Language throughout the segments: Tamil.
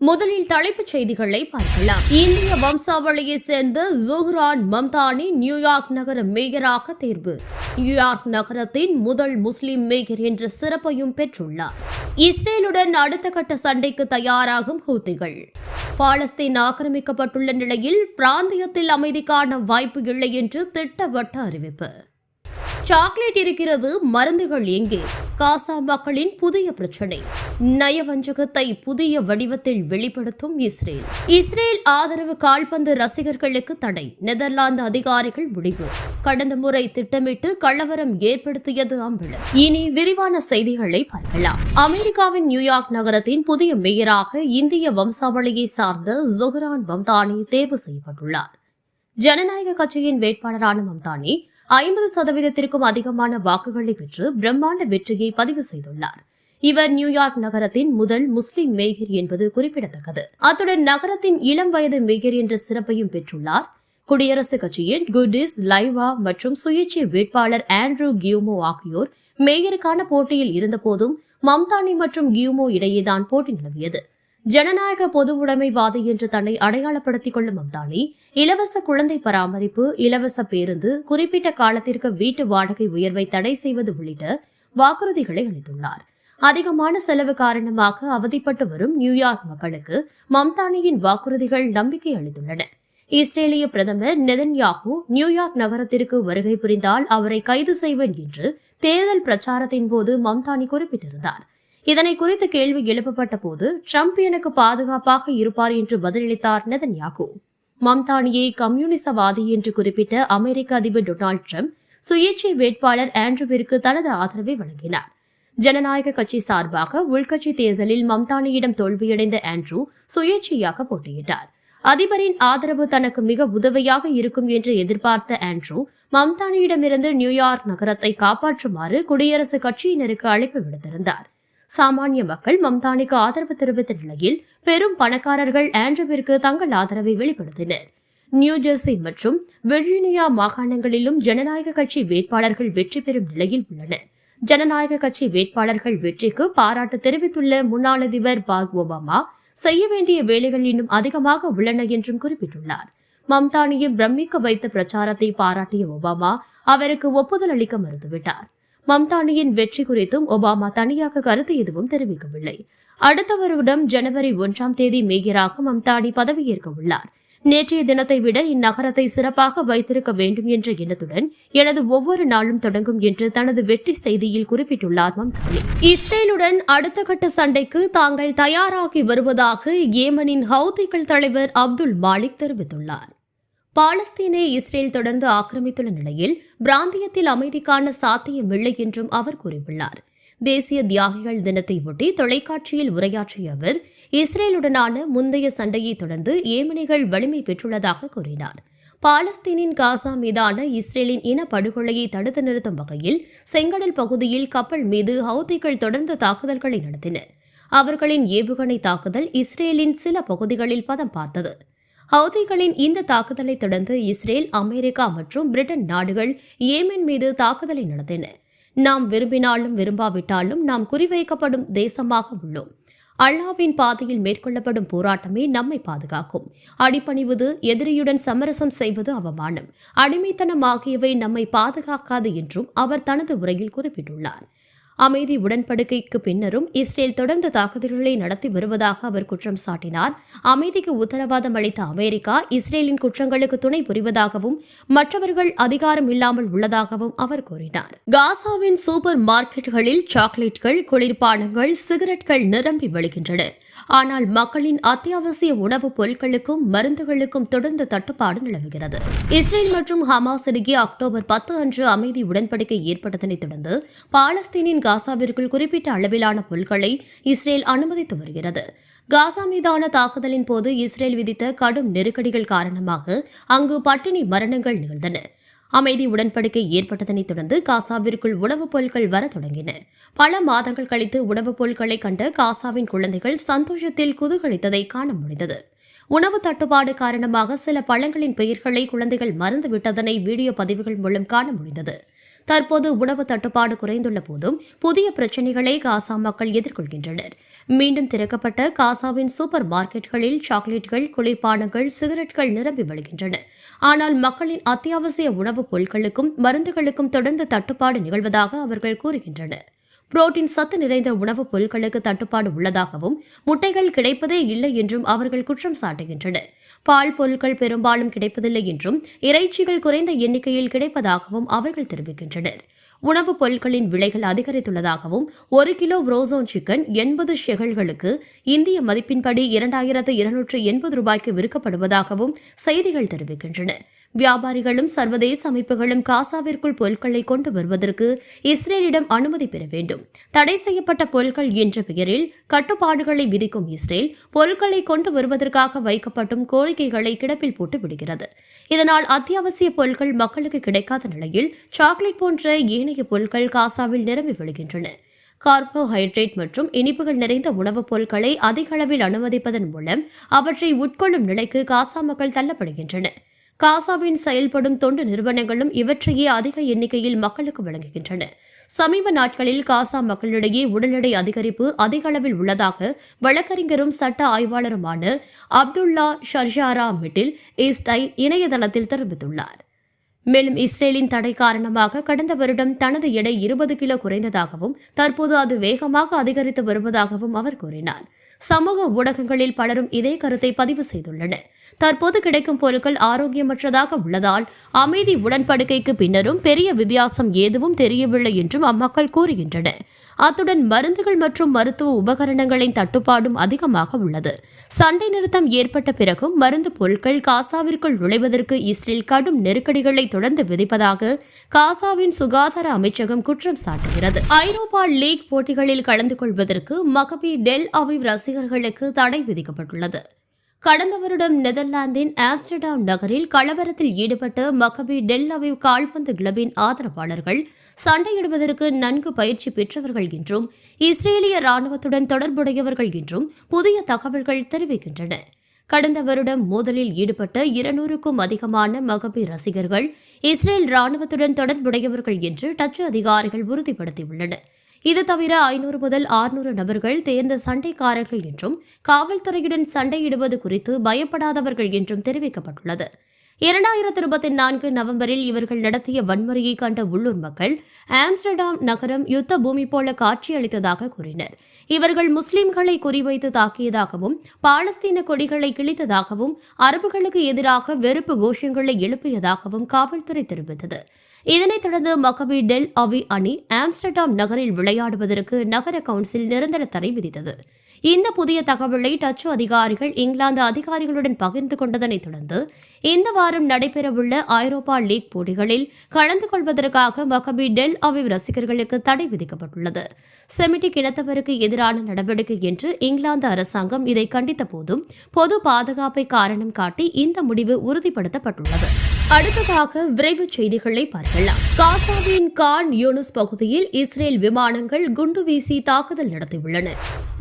முதலில் தலைப்புச் செய்திகளை பார்க்கலாம். இந்திய வம்சாவளியை சேர்ந்த ஜுஹ்ரான் மம்தானி நியூயார்க் நகர மேயராக தேர்வு. நியூயார்க் நகரத்தின் முதல் முஸ்லிம் மேயர் என்ற சிறப்பையும் பெற்றுள்ளார். இஸ்ரேலுடன் அடுத்த கட்ட சண்டைக்கு தயாராகும் ஹூத்திகள். பாலஸ்தீன் ஆக்கிரமிக்கப்பட்டுள்ள நிலையில் பிராந்தியத்தில் அமைதிக்கான வாய்ப்பு இல்லை என்று திட்டவட்ட அறிவிப்பு. சாக்லேட் இருக்கிறது மருந்துகள் எங்கே? காசா மக்களின் புதிய பிரச்சனை. நயவஞ்சகத்தை புதிய வடிவத்தில் வெளிப்படுத்தும் இஸ்ரேல். இஸ்ரேல் ஆதரவு கால்பந்து ரசிகர்களுக்கு தடை. நெதர்லாந்து அதிகாரிகள் முடிவு. கடந்த முறை திட்டமிட்டு கலவரம் ஏற்படுத்தியது அம்பலம். இனி விரிவான செய்திகளை பார்க்கலாம். அமெரிக்காவின் நியூயார்க் நகரத்தின் புதிய மேயராக இந்திய வம்சாவளியை சார்ந்த ஜொஹரான் மம்தானி தேர்வு செய்யப்பட்டுள்ளார். ஜனநாயக கட்சியின் வேட்பாளரான மம்தானி ஐம்பது சதவீதத்திற்கும் அதிகமான வாக்குகளை பெற்று பிரம்மாண்ட வெற்றியை பதிவு செய்துள்ளார். இவர் நியூயார்க் நகரத்தின் முதல் முஸ்லிம் மேயர் என்பது குறிப்பிடத்தக்கது. அத்துடன் நகரத்தின் இளம் வயது மேயர் என்ற சிறப்பையும் பெற்றுள்ளார். குடியரசுக் கட்சியின் குடிஸ் லைவா மற்றும் சுயேட்சை வேட்பாளர் ஆண்ட்ரூ கியூமோ ஆகியோர் மேயருக்கான போட்டியில் இருந்தபோதும் மம்தானி மற்றும் கியூமோ இடையேதான் போட்டி நிலவியது. ஜனநாயக பொது உடைமைவாதி என்று தன்னை அடையாளப்படுத்திக் கொள்ளும் மம்தானி இலவச குழந்தை பராமரிப்பு இலவச பேருந்து குறிப்பிட்ட காலத்திற்கு வீட்டு வாடகை உயர்வை தடை செய்வது உள்ளிட்ட வாக்குறுதிகளை அளித்துள்ளார். அதிகமான செலவு காரணமாக அவதிப்பட்டு வரும் நியூயார்க் மக்களுக்கு மம்தானியின் வாக்குறுதிகள் நம்பிக்கை அளித்துள்ளன. இஸ்ரேலிய பிரதமர் நெதன்யாகு நியூயார்க் நகரத்திற்கு வருகை புரிந்தால் அவரை கைது செய்வேன் என்று தேர்தல் பிரச்சாரத்தின் போது மம்தானி குறிப்பிட்டிருந்தார். இதனை குறித்து கேள்வி எழுப்பப்பட்ட போது ட்ரம்ப் எனக்கு பாதுகாப்பாக இருப்பார் என்று பதிலளித்தார் நெதன்யாகு. மம்தானியை கம்யூனிசவாதி என்று குறிப்பிட்ட அமெரிக்க அதிபர் டொனால்டு ட்ரம்ப் சுயேட்சை வேட்பாளர் ஆண்ட்ரூவிற்கு தனது ஆதரவை வழங்கினார். ஜனநாயக கட்சி சார்பாக உள்கட்சி தேர்தலில் மம்தானியிடம் தோல்வியடைந்த ஆண்ட்ரூ சுயேட்சையாக போட்டியிட்டார். அதிபரின் ஆதரவு தனக்கு மிக உதவியாக இருக்கும் என்று எதிர்பார்த்த ஆண்ட்ரூ மம்தானியிடமிருந்து நியூயார்க் நகரத்தை காப்பாற்றுமாறு குடியரசுக் கட்சியினருக்கு அழைப்பு விடுத்திருந்தார். சாமானிய மக்கள் மம்தானிக்கு ஆதரவு தெரிவித்த நிலையில் பெரும் பணக்காரர்கள் ஆண்ட்ரூவிற்கு தங்கள் ஆதரவை வெளிப்படுத்தினர். நியூ ஜெர்சி மற்றும் வெர்ஜீனியா மாகாணங்களிலும் ஜனநாயக கட்சி வேட்பாளர்கள் வெற்றி பெறும் நிலையில் உள்ளனர். ஜனநாயக கட்சி வேட்பாளர்கள் வெற்றிக்கு பாராட்டு தெரிவித்துள்ள முன்னாள் அதிபர் பாக் ஒபாமா செய்ய வேண்டிய வேலைகள் இன்னும் அதிகமாக உள்ளன என்றும் குறிப்பிட்டுள்ளார். மம்தானியை பிரமிக்க வைத்த பிரச்சாரத்தை பாராட்டிய ஒபாமா அவருக்கு ஒப்புதல் அளிக்க மறுத்துவிட்டார். மம்தானியின் வெற்றி குறித்தும் ஒபாமா தனியாக கருத்து எதுவும் தெரிவிக்கவில்லை. அடுத்த வருடம் ஜனவரி ஒன்றாம் தேதி மேயராக மம்தானி பதவியேற்க உள்ளார். நேற்றைய தினத்தை விட இந்நகரத்தை சிறப்பாக வைத்திருக்க வேண்டும் என்ற எண்ணத்துடன் எனது ஒவ்வொரு நாளும் தொடங்கும் என்று தனது வெற்றி செய்தியில் குறிப்பிட்டுள்ளார் மம்தானி. இஸ்ரேலுடன் அடுத்த கட்ட சண்டைக்கு தாங்கள் தயாராகி வருவதாக ஏமனின் ஹவுதிகள் தலைவர் அப்துல் மாலிக் தெரிவித்துள்ளார். பாலஸ்தீனை இஸ்ரேல் தொடர்ந்து ஆக்கிரமித்துள்ள நிலையில் பிராந்தியத்தில் அமைதிக்கான சாத்தியமில்லை என்றும் அவர் கூறியுள்ளார். தேசிய தியாகிகள் தினத்தை ஒட்டி தொலைக்காட்சியில் உரையாற்றிய அவர் இஸ்ரேலுடனான முந்தைய சண்டையை தொடர்ந்து ஏமனிகள் வலிமை பெற்றுள்ளதாக கூறினார். பாலஸ்தீனின் காசா மீதான இஸ்ரேலின் இன படுகொலையை தடுத்து நிறுத்தும் வகையில் செங்கடல் பகுதியில் கப்பல் மீது ஹவுதிகள் தொடர்ந்து தாக்குதல்களை நடத்தின. அவர்களின் ஏவுகணை தாக்குதல் இஸ்ரேலின் சில பகுதிகளில் பதம் பார்த்தது. ஹவுதிகளின் இந்த தாக்குதலை தொடர்ந்து இஸ்ரேல் அமெரிக்கா மற்றும் பிரிட்டன் நாடுகள் ஏமன் மீது தாக்குதலை நடத்தின. நாம் விரும்பினாலும் விரும்பாவிட்டாலும் நாம் குறிவைக்கப்படும் தேசமாக உள்ளோம். அல்லாவின் பாதையில் மேற்கொள்ளப்படும் போராட்டமே நம்மை பாதுகாக்கும். அடிபணிவது எதிரியுடன் சமரசம் செய்வது அவமானம். அடிமைத்தனம் ஆகியவை நம்மை பாதுகாக்காது என்றும் அவர் தனது உரையில் குறிப்பிட்டுள்ளார். அமைதி உடன்படிக்கைக்கு பின்னரும் இஸ்ரேல் தொடர்ந்து தாக்குதல்களை நடத்தி வருவதாக அவர் குற்றம் சாட்டினார். அமைதிக்கு உத்தரவாதம் அளித்த அமெரிக்கா இஸ்ரேலின் குற்றங்களுக்கு துணை புரிவதாகவும் மற்றவர்கள் அதிகாரம் இல்லாமல் உள்ளதாகவும் அவர் கூறினார். காசாவின் சூப்பர் மார்க்கெட்டுகளில் சாக்லேட்கள் குளிர்பானங்கள் சிகரெட்கள் நிரம்பி வழிகின்றன ஆனால் மக்களின் அத்தியாவசிய உணவுப் பொருட்களுக்கும் மருந்துகளுக்கும் தொடர்ந்து தட்டுப்பாடு நிலவுகிறது. இஸ்ரேல் மற்றும் ஹமாஸ் இடையே அக்டோபர் பத்து அன்று அமைதி உடன்படிக்கை ஏற்பட்டதனைத் தொடர்ந்து பாலஸ்தீனின் காசாவிற்குள் குறிப்பிட்ட அளவிலான பொருட்களை இஸ்ரேல் அனுமதித்து வருகிறது. காசா மீதான தாக்குதலின் போது இஸ்ரேல் விதித்த கடும் நெருக்கடிகள் காரணமாக அங்கு பட்டினி மரணங்கள் நிகழ்ந்தன. அமைதி உடன்படிக்கை ஏற்பட்டதனைத் தொடர்ந்து காசாவிற்குள் உணவுப் பொருட்கள் வர தொடங்கின. பல மாதங்கள் கழித்து உணவுப் பொருட்களை கண்ட காசாவின் குழந்தைகள் சந்தோஷத்தில் குதூகலித்ததை காண முடிந்தது. உணவு தட்டுப்பாடு காரணமாக சில பழங்களின் பெயர்களை குழந்தைகள் மறந்துவிட்டதனை வீடியோ பதிவுகள் மூலம் காண முடிந்தது. தற்போது உணவு தட்டுப்பாடு குறைந்துள்ள போதும் புதிய பிரச்சினைகளை காசா மக்கள் எதிர்கொள்கின்றனர். மீண்டும் திறக்கப்பட்ட காசாவின் சூப்பர் மார்க்கெட்களில் சாக்லேட்கள் குளிர்பானங்கள் சிகரெட்கள் நிரம்பி வழிகின்றன. ஆனால் மக்களின் அத்தியாவசிய உணவுப் பொருட்களுக்கும் மருந்துகளுக்கும் தொடர்ந்து தட்டுப்பாடு நிகழ்வதாக அவர்கள் கூறுகின்றனர். புரோட்டீன் சத்து நிறைந்த உணவுப் பொருட்களுக்கு தட்டுப்பாடு உள்ளதாகவும் முட்டைகள் கிடைப்பதே இல்லை என்றும் அவர்கள் குற்றம் சாட்டுகின்றனர். பால் பொருட்கள் பெரும்பாலும் கிடைப்பதில்லை என்றும் இறைச்சிகள் குறைந்த எண்ணிக்கையில் கிடைப்பதாகவும் அவர்கள் தெரிவிக்கின்றனர். உணவுப் பொருட்களின் விலைகள் அதிகரித்துள்ளதாகவும் ஒரு கிலோ புரோசோன் சிக்கன் எண்பது ஷெகல்களுக்கு இந்திய மதிப்பின்படி இரண்டாயிரத்து இருநூற்று எண்பது ரூபாய்க்கு விற்கப்படுவதாகவும் செய்திகள் தெரிவிக்கின்றன. வியாபாரிகளும் சர்வதேச அமைப்புகளும் காசாவிற்குள் பொருட்களை கொண்டு வருவதற்கு இஸ்ரேலிடம் அனுமதி பெற வேண்டும். தடை செய்யப்பட்ட பொருட்கள் என்ற பெயரில் கட்டுப்பாடுகளை விதிக்கும் இஸ்ரேல் பொருட்களை கொண்டு வருவதற்காக வைக்கப்பட்டும் கோரிக்கைகளை கிடப்பில் போட்டு விடுகிறது. இதனால் அத்தியாவசிய பொருட்கள் மக்களுக்கு கிடைக்காத நிலையில் சாக்லேட் போன்ற ஏனைய பொருட்கள் காசாவில் நிரம்பி விடுகின்றன கார்போஹைட்ரேட் மற்றும் இனிப்புகள் நிறைந்த உணவுப் பொருட்களை அதிக அளவில் அனுமதிப்பதன் மூலம் அவற்றை உட்கொள்ளும் நிலைக்கு காசா மக்கள் தள்ளப்படுகின்றனர். காசாவின் செயல்படும் தொண்டு நிறுவனங்களும் இவற்றையே அதிக எண்ணிக்கையில் மக்களுக்கு வழங்குகின்றன. சமீப நாட்களில் காசா மக்களிடையே உடல் எடை அதிகரிப்பு அதிக அளவில் உள்ளதாக வழக்கறிஞரும் சட்ட ஆய்வாளருமான அப்துல்லா ஷர்ஷாரா மிட்டில் ஈஸ்டை இணையதளத்தில் தெரிவித்துள்ளார். மேலும் இஸ்ரேலின் தடை காரணமாக கடந்த வருடம் தனது எடை இருபது கிலோ குறைந்ததாகவும் தற்போது அது வேகமாக அதிகரித்து வருவதாகவும் அவர் கூறினார். சமூக ஊடகங்களில் பலரும் இதே கருத்தை பதிவு செய்துள்ளனர். தற்போது கிடைக்கும் பொருட்கள் ஆரோக்கியமற்றதாக உள்ளதால் அமைதி உடன்படிக்கைக்கு பின்னரும் பெரிய வித்தியாசம் எதுவும் தெரியவில்லை என்றும் அம்மக்கள் கூறுகின்றனர். அத்துடன் மருந்துகள் மற்றும் மருத்துவ உபகரணங்களின் தட்டுப்பாடும் அதிகமாக உள்ளது. சண்டை நிறுத்தம் ஏற்பட்ட பிறகும் மருந்து பொருட்கள் காசாவிற்குள் நுழைவதற்கு இஸ்ரேல் கடும் நெருக்கடிகளை தொடர்ந்து விதிப்பதாக காசாவின் சுகாதார அமைச்சகம் குற்றம் சாட்டுகிறது. ஐரோப்பா லீக் போட்டிகளில் கலந்து கொள்வதற்கு மகபி டெல் அவிவ் ரசிகர்களுக்கு தடை விதிக்கப்பட்டுள்ளது. கடந்த வருடம் நெதர்லாந்தின் ஆம்ஸ்டர்டாம் நகரில் கலவரத்தில் ஈடுபட்ட மக்கபி டெல் அவிவ் கால்பந்து கிளப்பின் ஆதரவாளர்கள் சண்டையிடுவதற்கு நன்கு பயிற்சி பெற்றவர்கள் என்றும் இஸ்ரேலிய ராணுவத்துடன் தொடர்புடையவர்கள் என்றும் புதிய தகவல்கள் தெரிவிக்கின்றன. கடந்த வருடம் மோதலில் ஈடுபட்ட இருநூறுக்கும் அதிகமான மகபி ரசிகர்கள் இஸ்ரேல் ராணுவத்துடன் தொடர்புடையவர்கள் என்று டச்சு அதிகாரிகள் உறுதிப்படுத்தியுள்ளனர். இது தவிர ஐநூறு முதல் ஆறுநூறு நபர்கள் தேர்ந்த சண்டைக்காரர்கள் என்றும் காவல்துறையுடன் சண்டையிடுவது குறித்து பயப்படாதவர்கள் என்றும் தெரிவிக்கப்பட்டுள்ளது. இரண்டாயிரத்தி இருபத்தி நான்கு நவம்பரில் இவர்கள் நடத்திய வன்முறையை கண்ட உள்ளூர் மக்கள் ஆம்ஸ்டர்டாம் நகரம் யுத்த பூமி போல காட்சியளித்ததாக கூறினர். இவர்கள் முஸ்லிம்களை குறிவைத்து தாக்கியதாகவும் பாலஸ்தீன கொடிகளை கிழித்ததாகவும் அரபுகளுக்கு எதிராக வெறுப்பு கோஷங்களை எழுப்பியதாகவும் காவல்துறை தெரிவித்தது. இதனைத் தொடர்ந்து மக்கபி டெல் அவி அணி ஆம்ஸ்டர்டாம் நகரில் விளையாடுவதற்கு நகர கவுன்சில் நிரந்தர தடை விதித்தது. இந்த புதிய தகவலை டச்சு அதிகாரிகள் இங்கிலாந்து அதிகாரிகளுடன் பகிர்ந்து கொண்டதனைத் தொடர்ந்து இந்த வாரம் நடைபெறவுள்ள ஐரோப்பா லீக் போட்டிகளில் கலந்து கொள்வதற்காக மக்கபி டெல் அவிவ் ரசிகர்களுக்கு தடை விதிக்கப்பட்டுள்ளது. செமிட்டிக் இனத்தவருக்கு எதிரான நடவடிக்கை என்று இங்கிலாந்து அரசாங்கம் இதை கண்டித்த போதும் பொது பாதுகாப்பை காரணம் காட்டி இந்த முடிவு உறுதிப்படுத்தப்பட்டுள்ளது. அடுத்ததாக விரைவுச் செய்திகளை பார்க்கலாம். காசாவின் கான் யூனுஸ் பகுதியில் இஸ்ரேல் விமானங்கள் குண்டு வீசி தாக்குதல் நடத்தியுள்ளன.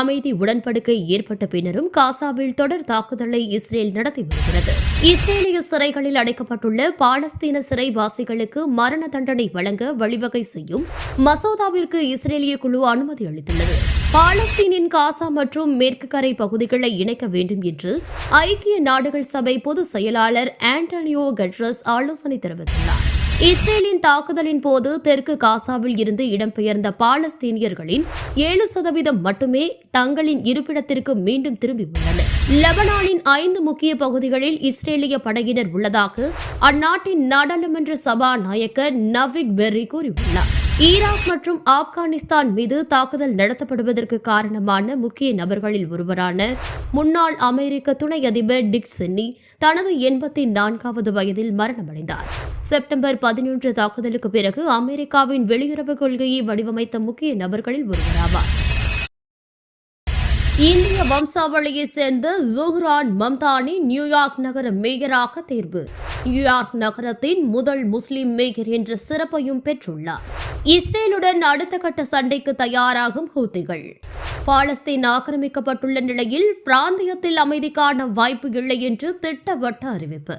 அமைதி உடன்படிக்கை ஏற்பட்ட பின்னரும் காசாவில் தொடர் தாக்குதலை இஸ்ரேல் நடத்தி வருகிறது. இஸ்ரேலிய சிறைகளில் அடைக்கப்பட்டுள்ள பாலஸ்தீன சிறைவாசிகளுக்கு மரண தண்டனை வழங்க வழிவகை செய்யும் மசோதாவிற்கு இஸ்ரேலிய குழு அனுமதி அளித்துள்ளது. பாலஸ்தீனின் காசா மற்றும் மேற்கு கரை பகுதிகளை இணைக்க வேண்டும் என்று ஐக்கிய நாடுகள் சபை பொதுச் செயலாளர் ஆண்டனியோ கட்ரஸ் ஆலோசனை தெரிவித்துள்ளார். இஸ்ரேலின் தாக்குதலின் போது தெற்கு காசாவில் இருந்து இடம்பெயர்ந்த பாலஸ்தீனியர்களின் ஏழு சதவீதம் மட்டுமே தங்களின் இருப்பிடத்திற்கு மீண்டும் திரும்பியுள்ளனர் லெபனானின் ஐந்து முக்கிய பகுதிகளில் இஸ்ரேலிய படையினர் உள்ளதாக அந்நாட்டின் நாடாளுமன்ற சபாநாயகர் நவிக் பெர்ரி கூறியுள்ளார். ஈராக் மற்றும் ஆப்கானிஸ்தான் மீது தாக்குதல் நடத்தப்படுவதற்கு காரணமான முக்கிய நபர்களில் ஒருவரான முன்னாள் அமெரிக்க துணை அதிபர் டிக் சென்னி தனது எண்பத்தி நான்காவது வயதில் மரணமடைந்தார். செப்டம்பர் பதினொன்று தாக்குதலுக்கு பிறகு அமெரிக்காவின் வெளியுறவு கொள்கையை வடிவமைத்த முக்கிய நபர்களில் ஒருவராவார். இந்திய வம்சாவளியைச் சேர்ந்த ஜுஹ்ரான் மம்தானி நியூயார்க் நகர மேயராக தேர்வு. நியூயார்க் நகரத்தின் முதல் முஸ்லிம் மேயர் என்ற சிறப்பையும் பெற்றுள்ளார். இஸ்ரேலுடன் அடுத்த கட்ட சண்டைக்கு தயாராகும் ஹூத்திகள். பாலஸ்தீன் ஆக்கிரமிக்கப்பட்டுள்ள நிலையில் பிராந்தியத்தில் அமைதிக்கான வாய்ப்பு இல்லை என்று திட்டவட்ட அறிவிப்பு.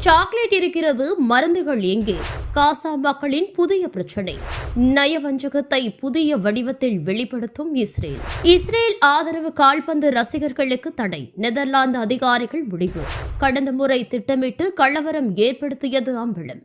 சாக்லேட் இருக்கிறது மருந்துகள் எங்கே? காசா மக்களின் புதிய பிரச்சனை. நயவஞ்சகத்தை புதிய வடிவத்தில் வெளிப்படுத்தும் இஸ்ரேல். இஸ்ரேல் ஆதரவு கால்பந்து ரசிகர்களுக்கு தடை. நெதர்லாந்து அதிகாரிகள் முடிவு. கடந்த முறை திட்டமிட்டு கலவரம் ஏற்படுத்தியது அம்பலம்.